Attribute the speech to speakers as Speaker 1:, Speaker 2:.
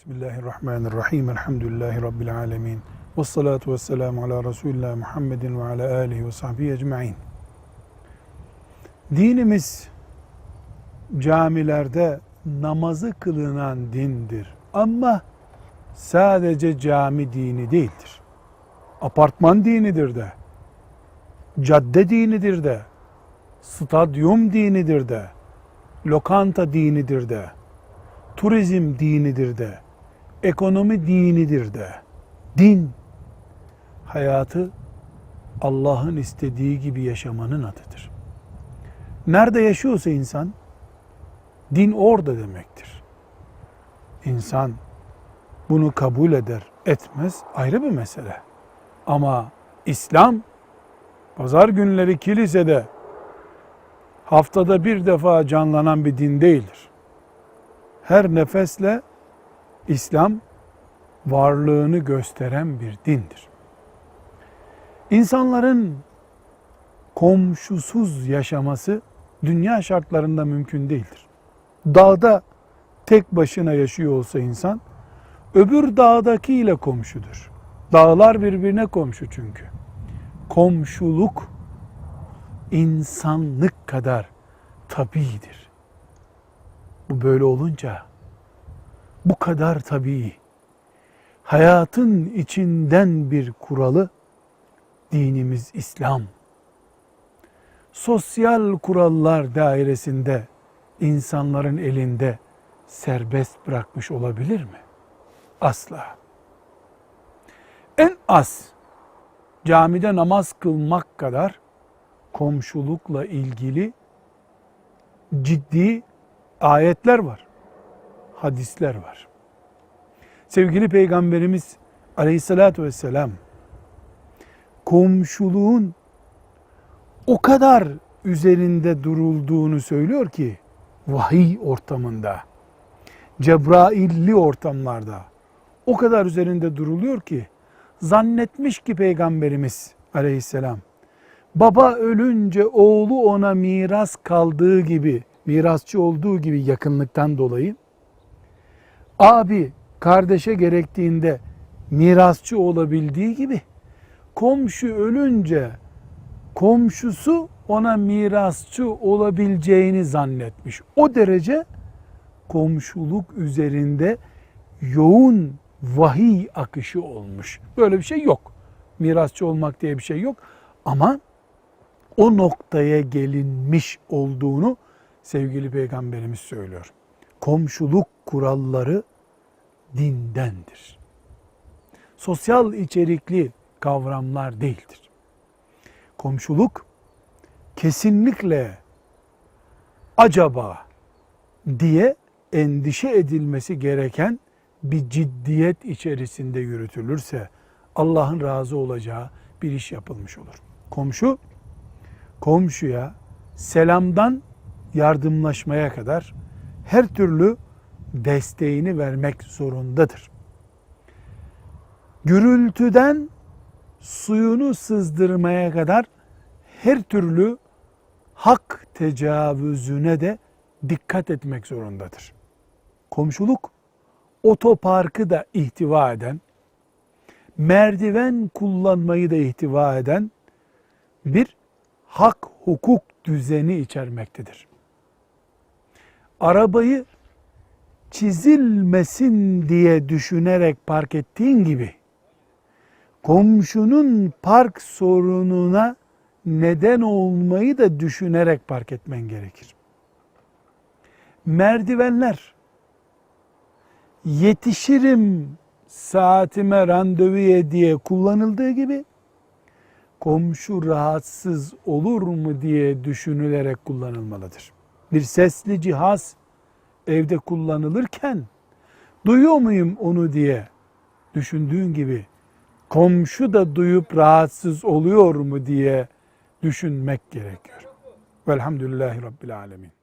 Speaker 1: Bismillahirrahmanirrahim. Elhamdülillahi Rabbil alemin. Ve salatu ve selamu ala Resulullah Muhammedin ve ala alihi ve sahbihi ecma'in. Dinimiz camilerde namazı kılınan dindir. Ama sadece cami dini değildir. Apartman dinidir de. Cadde dinidir de. Stadyum dinidir de. Lokanta dinidir de turizm dinidir de, ekonomi dinidir de. Din, hayatı Allah'ın istediği gibi yaşamanın adıdır. Nerede yaşıyorsa insan, din orada demektir. İnsan bunu kabul eder, etmez ayrı bir mesele. Ama İslam, pazar günleri kilisede haftada bir defa canlanan bir din değildir her nefesle İslam varlığını gösteren bir dindir. İnsanların komşusuz yaşaması dünya şartlarında mümkün değildir. Dağda tek başına yaşıyor olsa insan, öbür dağdakiyle komşudur. Dağlar birbirine komşu çünkü. Komşuluk insanlık kadar tabidir. Bu böyle olunca bu kadar tabii hayatın içinden bir kuralı dinimiz İslam. Sosyal kurallar dairesinde insanların elinde serbest bırakmış olabilir mi? Asla. En az camide namaz kılmak kadar komşulukla ilgili ciddi ayetler var, hadisler var. Sevgili Peygamberimiz aleyhissalatü vesselam komşuluğun o kadar üzerinde durulduğunu söylüyor ki vahiy ortamında, Cebrailli ortamlarda o kadar üzerinde duruluyor ki zannetmiş ki Peygamberimiz aleyhisselam baba ölünce oğlu ona miras kaldığı gibi mirasçı olduğu gibi yakınlıktan dolayı abi kardeşe gerektiğinde mirasçı olabildiği gibi komşu ölünce komşusu ona mirasçı olabileceğini zannetmiş. O derece komşuluk üzerinde yoğun vahiy akışı olmuş. Böyle bir şey yok. Mirasçı olmak diye bir şey yok. Ama o noktaya gelinmiş olduğunu sevgili peygamberimiz söylüyor. Komşuluk kuralları dindendir. Sosyal içerikli kavramlar değildir. Komşuluk kesinlikle acaba diye endişe edilmesi gereken bir ciddiyet içerisinde yürütülürse Allah'ın razı olacağı bir iş yapılmış olur. Komşu komşuya selamdan yardımlaşmaya kadar her türlü desteğini vermek zorundadır. Gürültüden suyunu sızdırmaya kadar her türlü hak tecavüzüne de dikkat etmek zorundadır. Komşuluk otoparkı da ihtiva eden, merdiven kullanmayı da ihtiva eden bir hak hukuk düzeni içermektedir arabayı çizilmesin diye düşünerek park ettiğin gibi komşunun park sorununa neden olmayı da düşünerek park etmen gerekir. Merdivenler yetişirim saatime randevuya diye kullanıldığı gibi komşu rahatsız olur mu diye düşünülerek kullanılmalıdır bir sesli cihaz evde kullanılırken duyuyor muyum onu diye düşündüğün gibi komşu da duyup rahatsız oluyor mu diye düşünmek gerekiyor. Velhamdülillahi Rabbil Alemin.